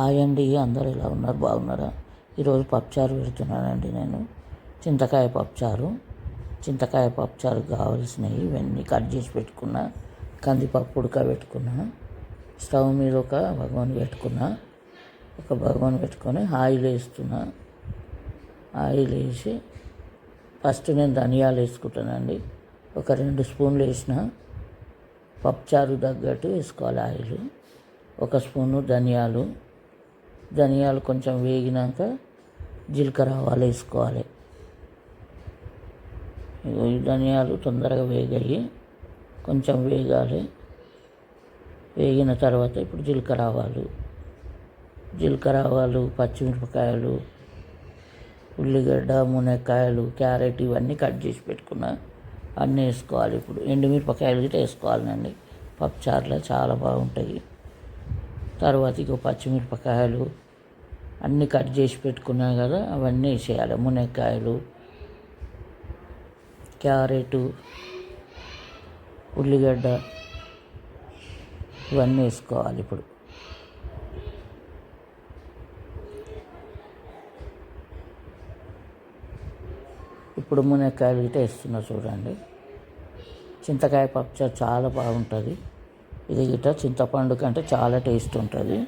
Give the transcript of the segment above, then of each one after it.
ఆయండి అందరూ ఎలా ఉన్నారు బాగున్నారా? ఈరోజు పప్పుచారు పెడుతున్నానండి నేను. చింతకాయ పప్పుచారు. చింతకాయ పప్పుచారు కావాల్సినవి ఇవన్నీ కట్ చేసి పెట్టుకున్న కందిపప్పు ఉడకబెట్టుకున్నా స్టవ్ మీద ఒక భగవాన్ పెట్టుకున్న ఒక భగవాన్ పెట్టుకొని ఆయిల్ వేస్తున్నా. ఆయిల్ వేసి ఫస్ట్ నేను ధనియాలు వేసుకుంటానండి. ఒక రెండు స్పూన్లు వేసిన పప్పుచారు తగ్గట్టు వేసుకోవాలి ఆయిల్. ఒక స్పూను ధనియాలు. ధనియాలు కొంచెం వేగినాక జీలకర్ర ఆవాలు వేసుకోవాలి. ఈ ధనియాలు తొందరగా వేగాయి. కొంచెం వేగాలి. వేగిన తర్వాత ఇప్పుడు జీలకర్ర ఆవాలు. జీలకర్ర ఆవాలు పచ్చిమిరపకాయలు ఉల్లిగడ్డ మునక్కాయలు క్యారెట్ ఇవన్నీ కట్ చేసి పెట్టుకున్న అన్నీ వేసుకోవాలి. ఇప్పుడు ఎండుమిరపకాయలు గిట్ట వేసుకోవాలండి పప్పుచారులో చాలా బాగుంటాయి. తర్వాత ఇక పచ్చిమిరపకాయలు అన్నీ కట్ చేసి పెట్టుకున్నా కదా అవన్నీ వేసేయాలి. మునక్కాయలు క్యారెటు ఉల్లిగడ్డ ఇవన్నీ వేసుకోవాలి ఇప్పుడు. ఇప్పుడు మునక్కాయలు గిట్ట వేస్తున్నా చూడండి. చింతకాయ పప్పుచారు చాలా బాగుంటుంది. ఇది గిట్ట చింతపండు కంటే చాలా టేస్ట్ ఉంటుంది.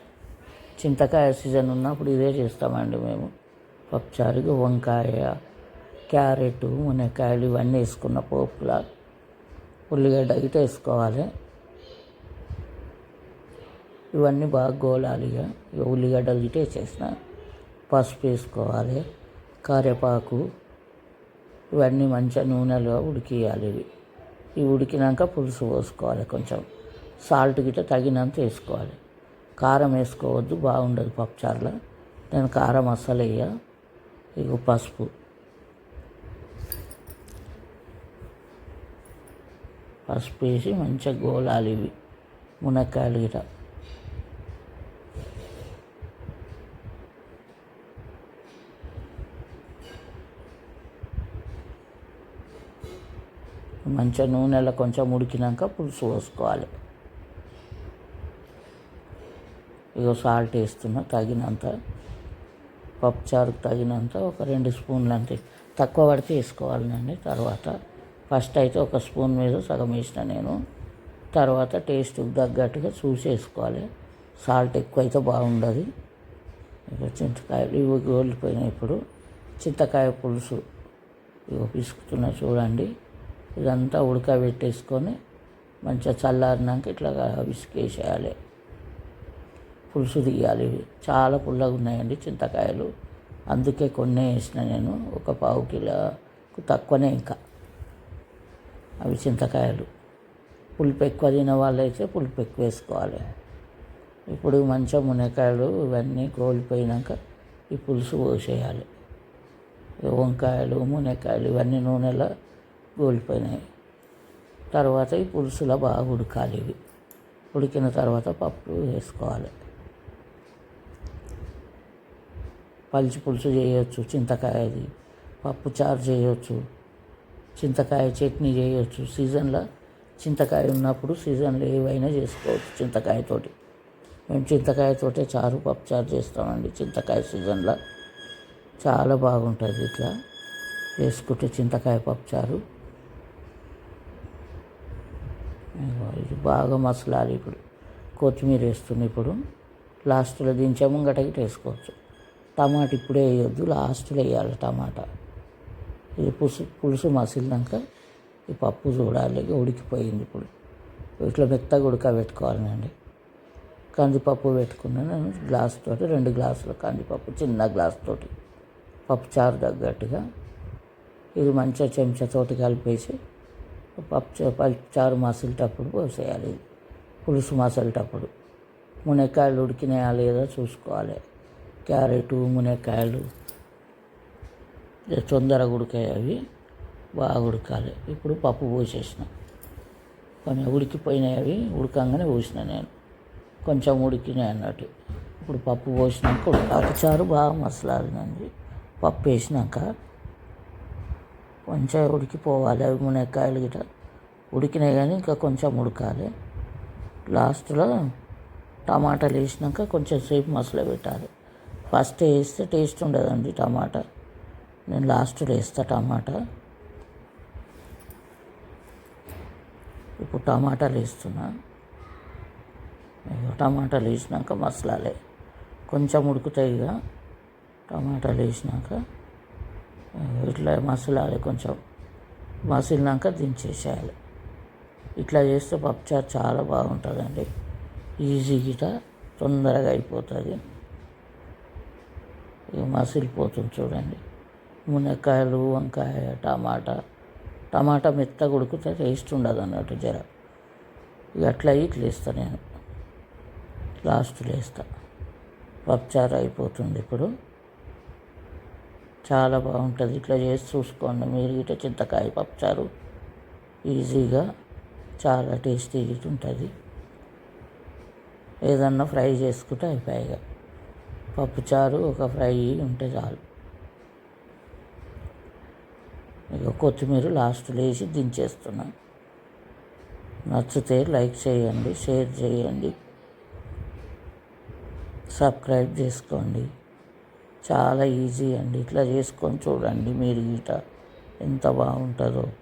చింతకాయ సీజన్ ఉన్నప్పుడు ఇదే చేస్తామండి మేము. పప్పుచారు వంకాయ క్యారెట్ మునక్కాయలు ఇవన్నీ వేసుకున్న పోపులా. ఉల్లిగడ్డ గిట్ట వేసుకోవాలి. ఇవన్నీ బాగా గోలాలి ఇక. ఇక ఉల్లిగడ్డలు గిట్ట వేసేసిన. పసుపు వేసుకోవాలి. కరివేపాకు. ఇవన్నీ మంచిగా నూనెలో ఉడికియాలి ఇవి. ఇవి ఉడికినాక పులుసు పోసుకోవాలి కొంచెం. సాల్ట్ గిట్ట తగినంత వేసుకోవాలి. కారం వేసుకోవద్దు బాగుండదు పప్పుచారులో నేను కారం అస్సలు వేయ ఇక పసుపు. పసుపు వేసి మంచిగా గోలాలు ఇవి మునక్కాయలు గిట మంచిగా నూనెలో కొంచెం ఉడికినాక పులుసు పోసుకోవాలి. ఇగో సాల్ట్ వేస్తున్నా తగినంత పప్పుచారుకు తగినంత ఒక రెండు స్పూన్లు అంతే. తక్కువ పడితే వేసుకోవాలండి తర్వాత ఫస్ట్ అయితే ఒక స్పూన్ మీద సగం వేసిన నేను. తర్వాత టేస్ట్కి తగ్గట్టుగా చూసి వేసుకోవాలి. సాల్ట్ ఎక్కువ అయితే బాగుండదు. ఇక చింతకాయలు ఇవి గోలిపోయినాయి ఇప్పుడు. చింతకాయ పులుసు ఇవి పిసుకుతున్నా చూడండి. ఇదంతా ఉడకబెట్టేసుకొని మంచిగా చల్లారినాక ఇట్లా విసికేసేయాలి. పులుసు తీయాలి. ఇవి చాలా పుల్లగా ఉన్నాయండి చింతకాయలు. అందుకే కొన్ని వేసిన నేను. ఒక పావు కిలోకు తక్కువనే ఇంకా. అవి చింతకాయలు. పులుపు ఎక్కువ తినే వాళ్ళైతే పులుపు ఎక్కువ వేసుకోవాలి. ఇప్పుడు మంచిగా మునక్కాయలు ఇవన్నీ కోల్పోయినాక ఈ పులుసు పోసేయాలి. వంకాయలు మునక్కాయలు ఇవన్నీ నూనెలో గోలిపోయినాయి తర్వాత ఈ పులుసులో బాగా ఉడకాలి ఇవి. ఉడికిన తర్వాత పప్పు వేసుకోవాలి. పలిచి పులుసు చేయొచ్చు చింతకాయది పప్పు చారు చేయొచ్చు చింతకాయ చట్నీ చేయొచ్చు. సీజన్లో చింతకాయ ఉన్నప్పుడు సీజన్లో ఏవైనా చేసుకోవచ్చు చింతకాయతోటి మేము చింతకాయతోటే చారు పప్పు చారు చేస్తామండి చింతకాయ సీజన్లో. చాలా బాగుంటుంది ఇట్లా వేసుకుంటే చింతకాయ పప్పు చారు. ఇది బాగా మసలాలి ఇప్పుడు. కొత్తిమీర వేస్తుంది ఇప్పుడు. లాస్ట్లో దించే ముంగట వేసుకోవచ్చు. టమాటా ఇప్పుడే వేయొద్దు లాస్ట్లో వేయాలి టమాటా. ఇది పులుసు పులుసు మసిలినాక ఈ పప్పు చూడాలి ఉడికిపోయింది ఇప్పుడు. ఇట్లా మెత్తగా ఉడకబెట్టుకోవాలండి కందిపప్పు పెట్టుకున్నాను నేను గ్లాస్ తోటి రెండు గ్లాసుల కందిపప్పు చిన్న గ్లాస్ తోటి. పప్పు చారు తగ్గట్టుగా. ఇది మంచిగా చెంచాతోటి కలిపేసి పప్పు పప్పు చారు మసిలేటప్పుడు పోసేయాలి. పులుసు మసిలేటప్పుడు. మునక్కాయలు ఉడికినాయా లేదా చూసుకోవాలి. క్యారెట్ మునక్కాయలు తొందరగా ఉడికాయి అవి బాగా ఉడకాలి. ఇప్పుడు పప్పు పోసేసిన. కొన్ని ఉడికిపోయినాయి అవి ఉడకంగానే పోసిన నేను. కొంచెం ఉడికినాయి అన్నట్టు. ఇప్పుడు పప్పు పోసినాక ఉడకాలి. బాగా మసలాలినండి పప్పు వేసినాక కొంచెం ఉడికిపోవాలి అవి మునక్కాయలు గిట ఉడికినాయి కానీ ఇంకా కొంచెం ఉడకాలి. లాస్ట్లో టమాటాలు వేసినాక కొంచెం సేపు మసలు పెట్టాలి ఫస్ట్ వేస్తే టేస్ట్ ఉండదండి టమాటా. నేను లాస్ట్లో వేస్తా టమాటా. ఇప్పుడు టమాటాలు వేస్తున్నా. టమాటాలు వేసినాక మసలాలే. కొంచెం ఉడుకుతాయి ఇక. టమాటాలు వేసినాక. ఇట్లా మసలాలి కొంచెం మసిలినాక దించేసేయాలి. ఇట్లా చేస్తే పప్పుచారు చాలా బాగుంటుందండి. ఈజీ గిట తొందరగా అయిపోతుంది. ఇక మసిలిపోతుంది చూడండి. మునక్కాయలు వంకాయ టమాటా. టమాటా మెత్తగా ఉడికితే టేస్ట్ ఉండదు అన్నట్టు జర. ఇక అట్లా ఇట్లా వేస్తా నేను. లాస్ట్లో వేస్తా పప్పుచారు అయిపోతుంది ఇప్పుడు. చాలా బాగుంటుంది. ఇట్లా చేసి చూసుకోండి. మీరు ఇట్లా చింతకాయ పప్పుచారు. ఈజీగా చాలా టేస్టీగా ఉంటుంది. ఏదన్నా ఫ్రై చేసుకుంటే అయిపోయాయిగా పప్పుచారు ఒక ఫ్రై ఉంటే చాలు. ఇక కొత్తిమీర లాస్ట్లో వేసి దించేస్తున్నా. నచ్చితే లైక్ చేయండి షేర్ చేయండి. సబ్స్క్రైబ్ చేసుకోండి. చాలా ఈజీ అండి. ఇట్లా చేసుకొని చూడండి మీరు ఈట ఎంత బాగుంటుందో.